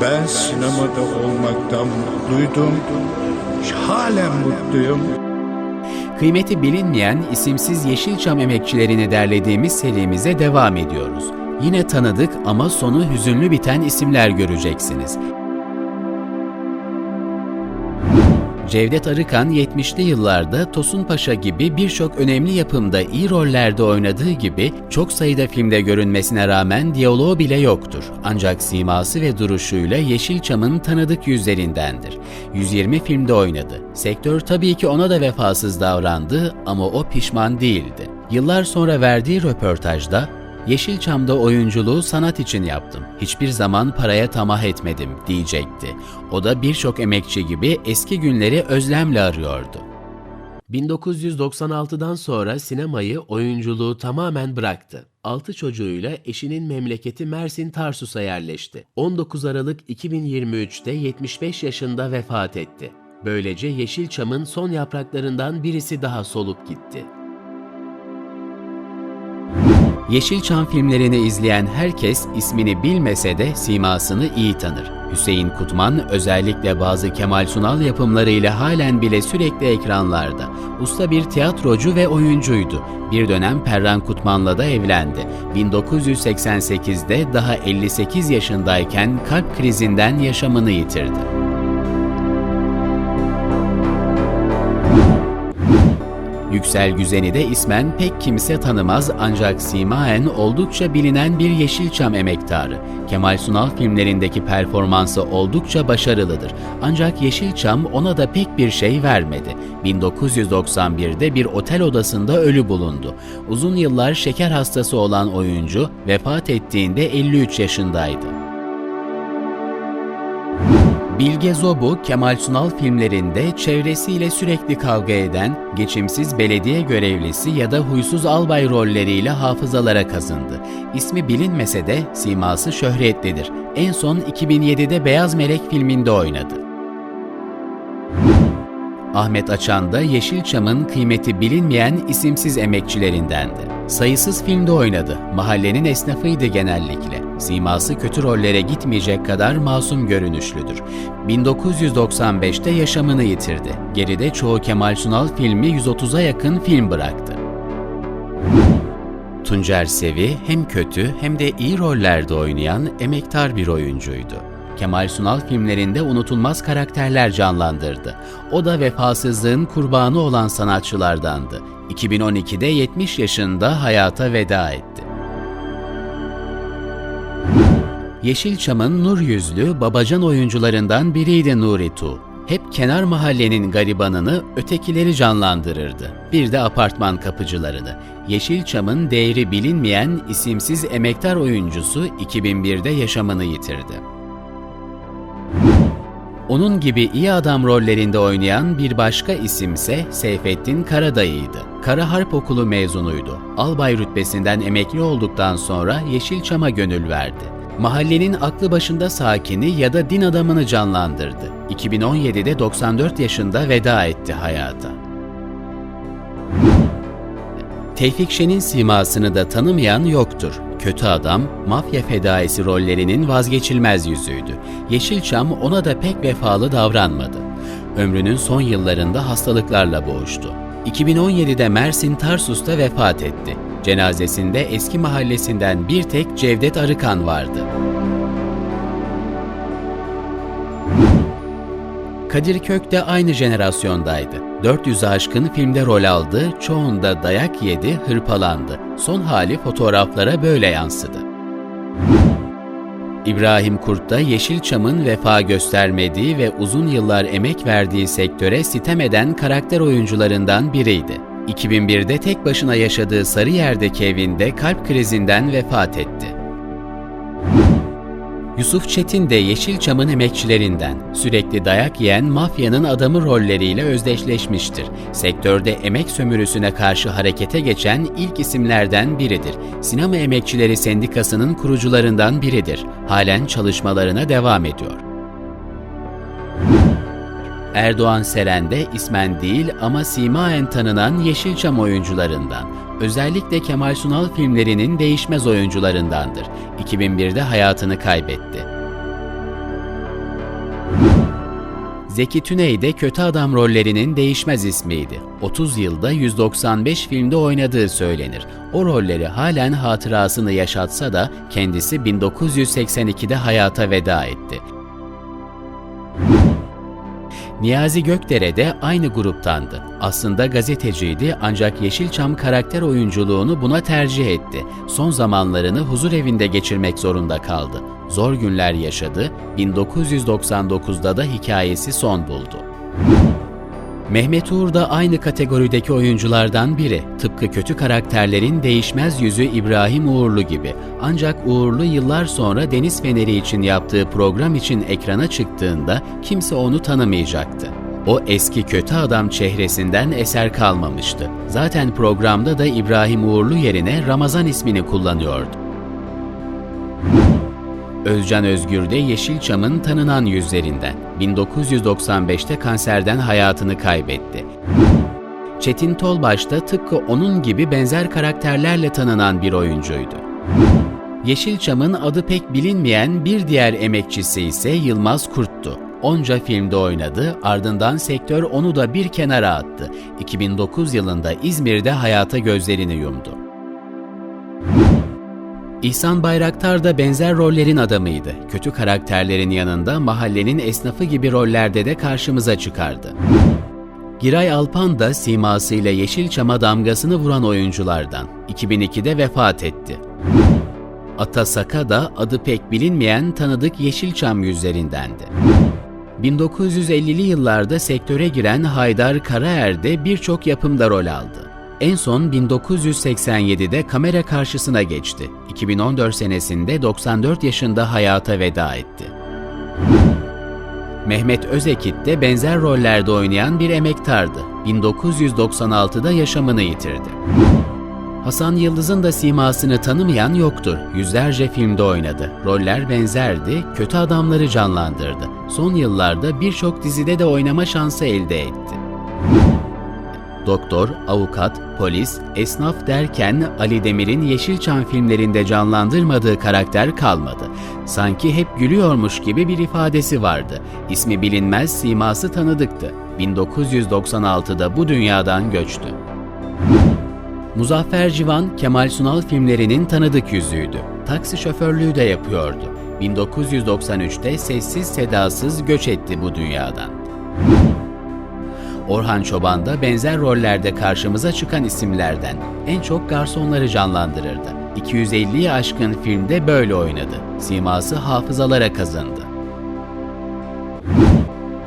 Ben sinemada olmaktan mutluydum. Halen mutluyum. Kıymeti bilinmeyen isimsiz Yeşilçam emekçilerini derlediğimiz serimize devam ediyoruz. Yine tanıdık ama sonu hüzünlü biten isimler göreceksiniz. Cevdet Arıkan 70'li yıllarda Tosun Paşa gibi birçok önemli yapımda iyi rollerde oynadığı gibi çok sayıda filmde görünmesine rağmen diyaloğu bile yoktur. Ancak siması ve duruşuyla Yeşilçam'ın tanıdık yüzlerindendir. 120 filmde oynadı. Sektör tabii ki ona da vefasız davrandı ama o pişman değildi. Yıllar sonra verdiği röportajda Yeşilçam'da oyunculuğu sanat için yaptım. Hiçbir zaman paraya tamah etmedim diyecekti. O da birçok emekçi gibi eski günleri özlemle arıyordu. 1996'dan sonra sinemayı, oyunculuğu tamamen bıraktı. 6 çocuğuyla eşinin memleketi Mersin Tarsus'a yerleşti. 19 Aralık 2023'te 75 yaşında vefat etti. Böylece Yeşilçam'ın son yapraklarından birisi daha solup gitti. Yeşilçam filmlerini izleyen herkes ismini bilmese de simasını iyi tanır. Hüseyin Kutman özellikle bazı Kemal Sunal yapımlarıyla halen bile sürekli ekranlarda. Usta bir tiyatrocu ve oyuncuydu. Bir dönem Perran Kutman'la da evlendi. 1988'de daha 58 yaşındayken kalp krizinden yaşamını yitirdi. Yüksel Güzen'i de ismen pek kimse tanımaz ancak simaen oldukça bilinen bir Yeşilçam emektarı. Kemal Sunal filmlerindeki performansı oldukça başarılıdır. Ancak Yeşilçam ona da pek bir şey vermedi. 1991'de bir otel odasında ölü bulundu. Uzun yıllar şeker hastası olan oyuncu vefat ettiğinde 53 yaşındaydı. Bilge Zobu, Kemal Sunal filmlerinde çevresiyle sürekli kavga eden, geçimsiz belediye görevlisi ya da huysuz albay rolleriyle hafızalara kazındı. İsmi bilinmese de siması şöhretlidir. En son 2007'de Beyaz Melek filminde oynadı. Ahmet Açan da Yeşilçam'ın kıymeti bilinmeyen isimsiz emekçilerindendi. Sayısız filmde oynadı. Mahallenin esnafıydı genellikle. Siması kötü rollere gitmeyecek kadar masum görünüşlüdür. 1995'te yaşamını yitirdi. Geride çoğu Kemal Sunal filmi 130'a yakın film bıraktı. Tuncer Sevi hem kötü hem de iyi rollerde oynayan emektar bir oyuncuydu. Kemal Sunal filmlerinde unutulmaz karakterler canlandırdı. O da vefasızlığın kurbanı olan sanatçılardandı. 2012'de 70 yaşında hayata veda etti. Yeşilçam'ın nur yüzlü, babacan oyuncularından biriydi Nuri Tu. Hep kenar mahallenin garibanını, ötekileri canlandırırdı. Bir de apartman kapıcılarını. Yeşilçam'ın değeri bilinmeyen isimsiz emektar oyuncusu 2001'de yaşamını yitirdi. Onun gibi iyi adam rollerinde oynayan bir başka isimse Seyfettin Karadayı'ydı. Kara Harp Okulu mezunuydu. Albay rütbesinden emekli olduktan sonra Yeşilçam'a gönül verdi. Mahallenin aklı başında sakini ya da din adamını canlandırdı. 2017'de 94 yaşında veda etti hayata. Tevfik Şen'in simasını da tanımayan yoktur. Kötü adam, mafya fedaisi rollerinin vazgeçilmez yüzüydü. Yeşilçam ona da pek vefalı davranmadı. Ömrünün son yıllarında hastalıklarla boğuştu. 2017'de Mersin Tarsus'ta vefat etti. Cenazesinde eski mahallesinden bir tek Cevdet Arıkan vardı. Kadir Kök de aynı jenerasyondaydı. 400'ü aşkın filmde rol aldı, çoğunda dayak yedi, hırpalandı. Son hali fotoğraflara böyle yansıdı. İbrahim Kurt da Yeşilçam'ın vefa göstermediği ve uzun yıllar emek verdiği sektöre sitem eden karakter oyuncularından biriydi. 2001'de tek başına yaşadığı Sarıyer'deki evinde kalp krizinden vefat etti. Yusuf Çetin de Yeşilçam'ın emekçilerinden. Sürekli dayak yiyen mafyanın adamı rolleriyle özdeşleşmiştir. Sektörde emek sömürüsüne karşı harekete geçen ilk isimlerden biridir. Sinema Emekçileri Sendikası'nın kurucularından biridir. Halen çalışmalarına devam ediyor. Erdoğan Seren de ismen değil ama simaen tanınan Yeşilçam oyuncularından. Özellikle Kemal Sunal filmlerinin değişmez oyuncularındandır. 2001'de hayatını kaybetti. Zeki Tüney de kötü adam rollerinin değişmez ismiydi. 30 yılda 195 filmde oynadığı söylenir. O rolleri halen hatırasını yaşatsa da kendisi 1982'de hayata veda etti. Niyazi Gökdere de aynı gruptandı. Aslında gazeteciydi ancak Yeşilçam karakter oyunculuğunu buna tercih etti. Son zamanlarını huzur evinde geçirmek zorunda kaldı. Zor günler yaşadı, 1999'da da hikayesi son buldu. Mehmet Uğur da aynı kategorideki oyunculardan biri. Tıpkı kötü karakterlerin değişmez yüzü İbrahim Uğurlu gibi. Ancak Uğurlu yıllar sonra Deniz Feneri için yaptığı program için ekrana çıktığında kimse onu tanımayacaktı. O eski kötü adam çehresinden eser kalmamıştı. Zaten programda da İbrahim Uğurlu yerine Ramazan ismini kullanıyordu. Özcan Özgür de Yeşilçam'ın tanınan yüzlerinden. 1995'te kanserden hayatını kaybetti. Çetin Tolbaş da tıpkı onun gibi benzer karakterlerle tanınan bir oyuncuydu. Yeşilçam'ın adı pek bilinmeyen bir diğer emekçisi ise Yılmaz Kurt'tu. Onca filmde oynadı, ardından sektör onu da bir kenara attı. 2009 yılında İzmir'de hayata gözlerini yumdu. İhsan Bayraktar da benzer rollerin adamıydı. Kötü karakterlerin yanında mahallenin esnafı gibi rollerde de karşımıza çıkardı. Giray Alpan da simasıyla Yeşilçam'a damgasını vuran oyunculardan. 2002'de vefat etti. Atasaka da adı pek bilinmeyen tanıdık Yeşilçam yüzlerindendi. 1950'li yıllarda sektöre giren Haydar Karaer de birçok yapımda rol aldı. En son 1987'de kamera karşısına geçti. 2014 senesinde 94 yaşında hayata veda etti. Mehmet Özekit de benzer rollerde oynayan bir emektardı. 1996'da yaşamını yitirdi. Hasan Yıldız'ın da simasını tanımayan yoktur. Yüzlerce filmde oynadı. Roller benzerdi, kötü adamları canlandırdı. Son yıllarda birçok dizide de oynama şansı elde etti. Doktor, avukat, polis, esnaf derken Ali Demir'in Yeşilçam filmlerinde canlandırmadığı karakter kalmadı. Sanki hep gülüyormuş gibi bir ifadesi vardı. İsmi bilinmez, siması tanıdıktı. 1996'da bu dünyadan göçtü. Muzaffer Civan, Kemal Sunal filmlerinin tanıdık yüzüydü. Taksi şoförlüğü de yapıyordu. 1993'te sessiz sedasız göç etti bu dünyadan. Orhan Çoban da benzer rollerde karşımıza çıkan isimlerden. En çok garsonları canlandırırdı. 250'yi aşkın filmde böyle oynadı. Siması hafızalara kazındı.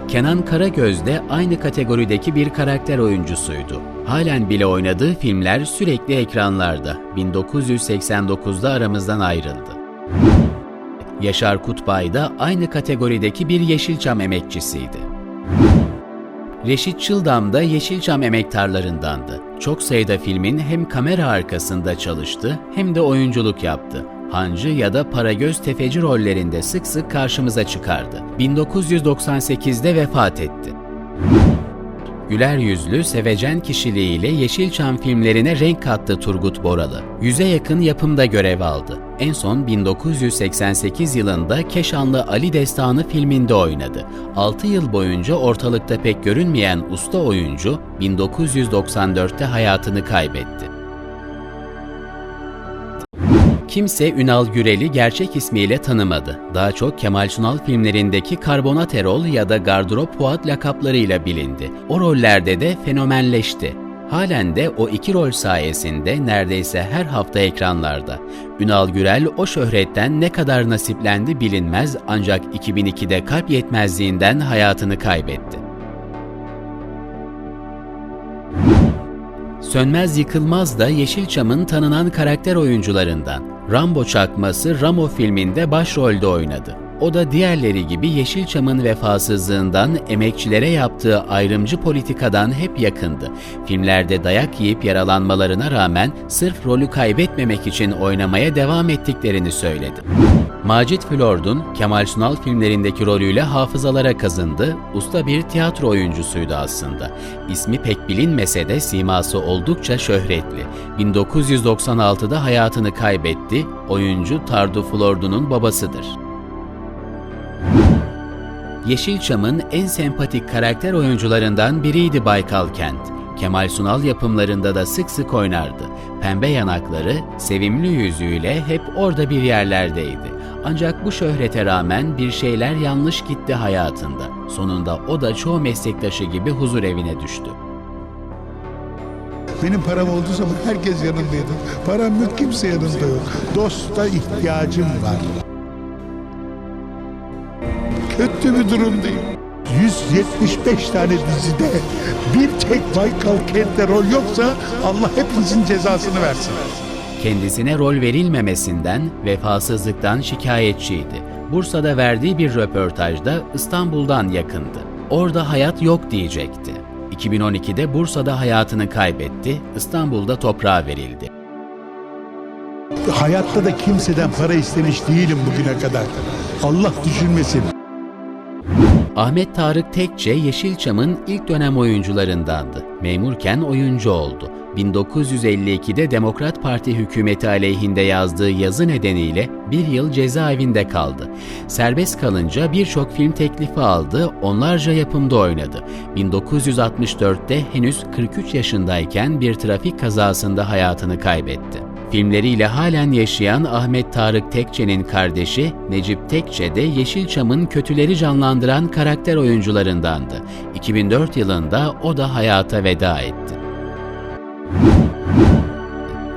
Kenan Karagöz de aynı kategorideki bir karakter oyuncusuydu. Halen bile oynadığı filmler sürekli ekranlarda. 1989'da aramızdan ayrıldı. Yaşar Kutbay da aynı kategorideki bir Yeşilçam emekçisiydi. Reşit Çıldam da Yeşilçam emektarlarındandı. Çok sayıda filmin hem kamera arkasında çalıştı hem de oyunculuk yaptı. Hancı ya da Paragöz tefeci rollerinde sık sık karşımıza çıkardı. 1998'de vefat etti. Güler yüzlü, sevecen kişiliğiyle Yeşilçam filmlerine renk kattı Turgut Boralı. Yüze yakın yapımda görev aldı. En son 1988 yılında Keşanlı Ali Destanı filminde oynadı. 6 yıl boyunca ortalıkta pek görünmeyen usta oyuncu 1994'te hayatını kaybetti. Kimse Ünal Gürel'i gerçek ismiyle tanımadı. Daha çok Kemal Sunal filmlerindeki Karbonat Erol ya da Gardırop Fuat lakaplarıyla bilindi. O rollerde de fenomenleşti. Halen de o iki rol sayesinde neredeyse her hafta ekranlarda. Ünal Gürel o şöhretten ne kadar nasiplendi bilinmez ancak 2002'de kalp yetmezliğinden hayatını kaybetti. Sönmez Yıkılmaz da Yeşilçam'ın tanınan karakter oyuncularından. Rambo çakması Ramo filminde başrolde oynadı. O da diğerleri gibi Yeşilçam'ın vefasızlığından, emekçilere yaptığı ayrımcı politikadan hep yakındı. Filmlerde dayak yiyip yaralanmalarına rağmen sırf rolü kaybetmemek için oynamaya devam ettiklerini söyledi. Macit Flord'un Kemal Sunal filmlerindeki rolüyle hafızalara kazındı, usta bir tiyatro oyuncusuydu aslında. İsmi pek bilinmese de siması oldukça şöhretli. 1996'da hayatını kaybetti, oyuncu Tardu Flord'un babasıdır. Yeşilçam'ın en sempatik karakter oyuncularından biriydi Baykal Kent. Kemal Sunal yapımlarında da sık sık oynardı. Pembe yanakları, sevimli yüzüyle hep orada bir yerlerdeydi. Ancak bu şöhrete rağmen bir şeyler yanlış gitti hayatında. Sonunda o da çoğu meslektaşı gibi huzur evine düştü. Benim param olduğu zaman herkes yanımdaydı. Param yok kimse yanımda yok. Dosta ihtiyacım var. Kötü bir durumdayım. 175 tane dizide bir tek Baykal Kent'te rol yoksa Allah hepinizin cezasını versin. Kendisine rol verilmemesinden, vefasızlıktan şikayetçiydi. Bursa'da verdiği bir röportajda İstanbul'dan yakındı. Orada hayat yok diyecekti. 2012'de Bursa'da hayatını kaybetti, İstanbul'da toprağa verildi. Hayatta da kimseden para istemiş değilim bugüne kadar. Allah düşünmesin. Ahmet Tarık Tekçe Yeşilçam'ın ilk dönem oyuncularındandı. Memurken oyuncu oldu. 1952'de Demokrat Parti hükümeti aleyhinde yazdığı yazı nedeniyle bir yıl cezaevinde kaldı. Serbest kalınca birçok film teklifi aldı, onlarca yapımda oynadı. 1964'te henüz 43 yaşındayken bir trafik kazasında hayatını kaybetti. Filmleriyle halen yaşayan Ahmet Tarık Tekçe'nin kardeşi Necip Tekçe de Yeşilçam'ın kötüleri canlandıran karakter oyuncularındandı. 2004 yılında o da hayata veda etti.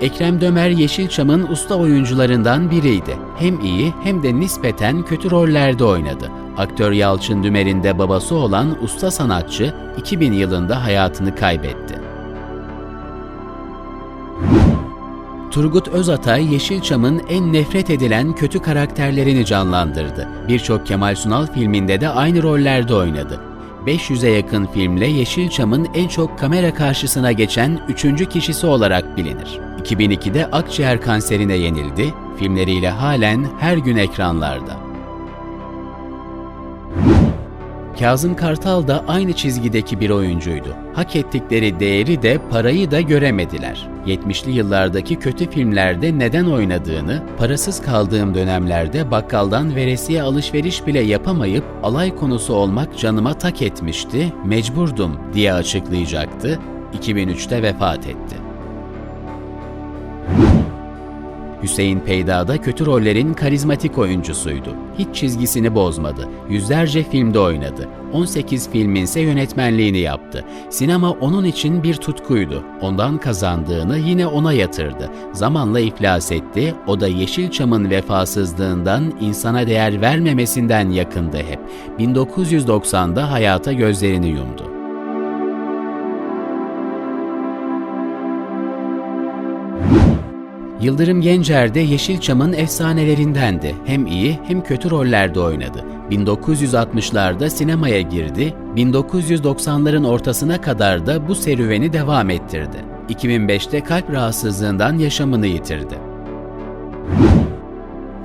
Ekrem Dömer Yeşilçam'ın usta oyuncularından biriydi. Hem iyi hem de nispeten kötü rollerde oynadı. Aktör Yalçın Dümer'in de babası olan usta sanatçı 2000 yılında hayatını kaybetti. Turgut Özatay Yeşilçam'ın en nefret edilen kötü karakterlerini canlandırdı. Birçok Kemal Sunal filminde de aynı rollerde oynadı. 500'e yakın filmle Yeşilçam'ın en çok kamera karşısına geçen üçüncü kişisi olarak bilinir. 2002'de akciğer kanserine yenildi, filmleriyle halen her gün ekranlarda. Kazım Kartal da aynı çizgideki bir oyuncuydu. Hak ettikleri değeri de parayı da göremediler. 70'li yıllardaki kötü filmlerde neden oynadığını, parasız kaldığım dönemlerde bakkaldan veresiye alışveriş bile yapamayıp alay konusu olmak canıma tak etmişti, mecburdum diye açıklayacaktı. 2003'te vefat etti. Hüseyin Peyda da kötü rollerin karizmatik oyuncusuydu. Hiç çizgisini bozmadı. Yüzlerce filmde oynadı. 18 filmin ise yönetmenliğini yaptı. Sinema onun için bir tutkuydu. Ondan kazandığını yine ona yatırdı. Zamanla iflas etti. O da Yeşilçam'ın vefasızlığından, insana değer vermemesinden yakındı hep. 1990'da hayata gözlerini yumdu. Yıldırım Gencer de Yeşilçam'ın efsanelerindendi. Hem iyi hem kötü rollerde oynadı. 1960'larda sinemaya girdi, 1990'ların ortasına kadar da bu serüveni devam ettirdi. 2005'te kalp rahatsızlığından yaşamını yitirdi.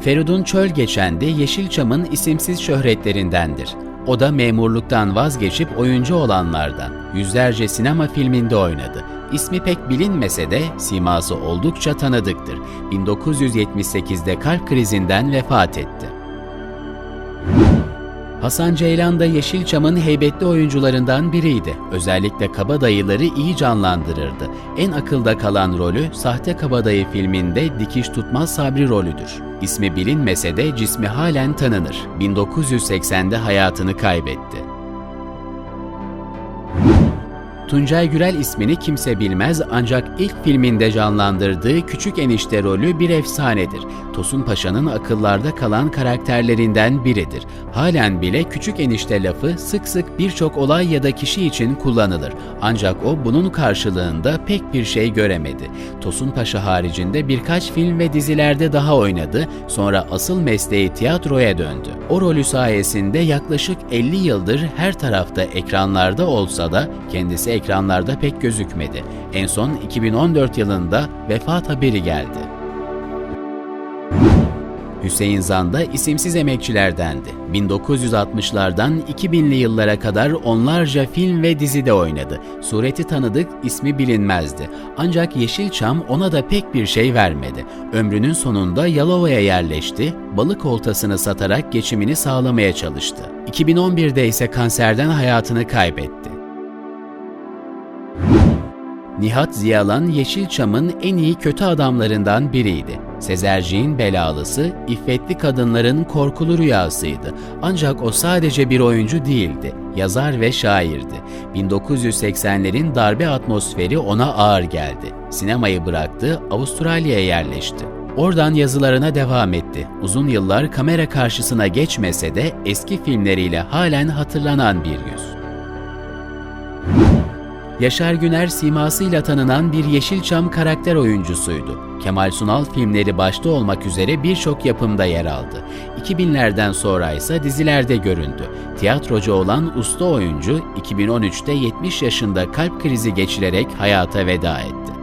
Feridun Çölgeçen de Yeşilçam'ın isimsiz şöhretlerindendir. O da memurluktan vazgeçip oyuncu olanlardan. Yüzlerce sinema filminde oynadı. İsmi pek bilinmese de siması oldukça tanıdıktır. 1978'de kalp krizinden vefat etti. Hasan Ceylan da Yeşilçam'ın heybetli oyuncularından biriydi. Özellikle kabadayıları iyi canlandırırdı. En akılda kalan rolü Sahte Kabadayı filminde dikiş tutmaz Sabri rolüdür. İsmi bilinmese de cismi halen tanınır. 1980'de hayatını kaybetti. Tuncay Gürel ismini kimse bilmez ancak ilk filminde canlandırdığı küçük enişte rolü bir efsanedir. Tosun Paşa'nın akıllarda kalan karakterlerinden biridir. Halen bile küçük enişte lafı sık sık birçok olay ya da kişi için kullanılır. Ancak o bunun karşılığında pek bir şey göremedi. Tosun Paşa haricinde birkaç film ve dizilerde daha oynadı, sonra asıl mesleği tiyatroya döndü. O rolü sayesinde yaklaşık 50 yıldır her tarafta ekranlarda olsa da kendisi ekranlarda pek gözükmedi. En son 2014 yılında vefat haberi geldi. Hüseyin Zanda isimsiz emekçilerdendi. 1960'lardan 2000'li yıllara kadar onlarca film ve dizide oynadı. Sureti tanıdık, ismi bilinmezdi. Ancak Yeşilçam ona da pek bir şey vermedi. Ömrünün sonunda Yalova'ya yerleşti, balık oltasını satarak geçimini sağlamaya çalıştı. 2011'de ise kanserden hayatını kaybetti. Nihat Ziyalan Yeşilçam'ın en iyi kötü adamlarından biriydi. Sezerciğin belalısı, iffetli kadınların korkulu rüyasıydı. Ancak o sadece bir oyuncu değildi, yazar ve şairdi. 1980'lerin darbe atmosferi ona ağır geldi. Sinemayı bıraktı, Avustralya'ya yerleşti. Oradan yazılarına devam etti. Uzun yıllar kamera karşısına geçmese de eski filmleriyle halen hatırlanan bir yüz. Yaşar Güner simasıyla tanınan bir Yeşilçam karakter oyuncusuydu. Kemal Sunal filmleri başta olmak üzere birçok yapımda yer aldı. 2000'lerden sonra ise dizilerde göründü. Tiyatrocu olan usta oyuncu 2013'te 70 yaşında kalp krizi geçirerek hayata veda etti.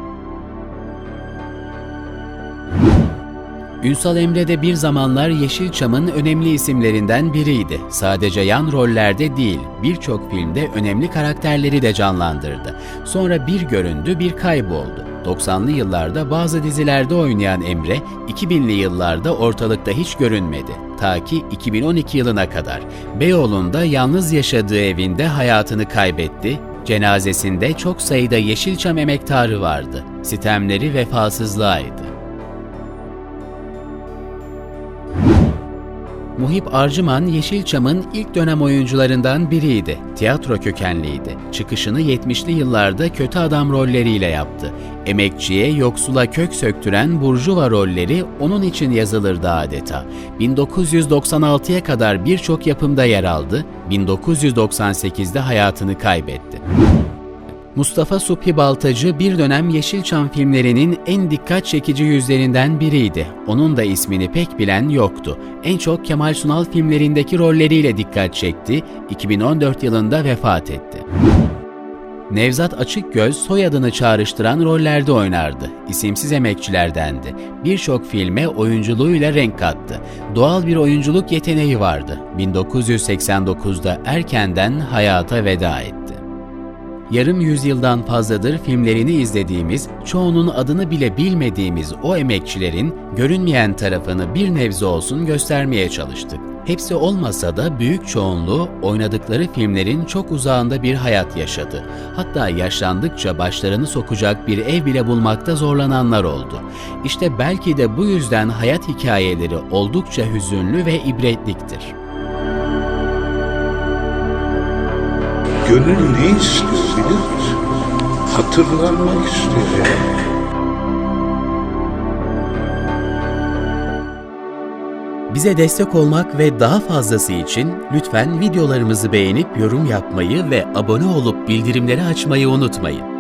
Ünsal Emre de bir zamanlar Yeşilçam'ın önemli isimlerinden biriydi. Sadece yan rollerde değil, birçok filmde önemli karakterleri de canlandırdı. Sonra bir göründü, bir kayboldu. 90'lı yıllarda bazı dizilerde oynayan Emre, 2000'li yıllarda ortalıkta hiç görünmedi. Ta ki 2012 yılına kadar. Beyoğlu'nda yalnız yaşadığı evinde hayatını kaybetti, cenazesinde çok sayıda Yeşilçam emektarı vardı. Sitemleri vefasızlığıydı. Muhip Arcıman Yeşilçam'ın ilk dönem oyuncularından biriydi. Tiyatro kökenliydi. Çıkışını 70'li yıllarda kötü adam rolleriyle yaptı. Emekçiye, yoksula kök söktüren burjuva rolleri onun için yazılırdı adeta. 1996'ya kadar birçok yapımda yer aldı. 1998'de hayatını kaybetti. Mustafa Subhi Baltacı bir dönem Yeşilçam filmlerinin en dikkat çekici yüzlerinden biriydi. Onun da ismini pek bilen yoktu. En çok Kemal Sunal filmlerindeki rolleriyle dikkat çekti. 2014 yılında vefat etti. Nevzat Açıkgöz soyadını çağrıştıran rollerde oynardı. İsimsiz emekçilerdendi. Birçok filme oyunculuğuyla renk kattı. Doğal bir oyunculuk yeteneği vardı. 1989'da erkenden hayata veda etti yarım yüzyıldan fazladır filmlerini izlediğimiz, çoğunun adını bile bilmediğimiz o emekçilerin görünmeyen tarafını bir nebze olsun göstermeye çalıştık. Hepsi olmasa da büyük çoğunluğu oynadıkları filmlerin çok uzağında bir hayat yaşadı. Hatta yaşlandıkça başlarını sokacak bir ev bile bulmakta zorlananlar oldu. İşte belki de bu yüzden hayat hikayeleri oldukça hüzünlü ve ibretliktir. Gönül ne istiyor bilir? Hatırlanmak istiyor. Bize destek olmak ve daha fazlası için lütfen videolarımızı beğenip yorum yapmayı ve abone olup bildirimleri açmayı unutmayın.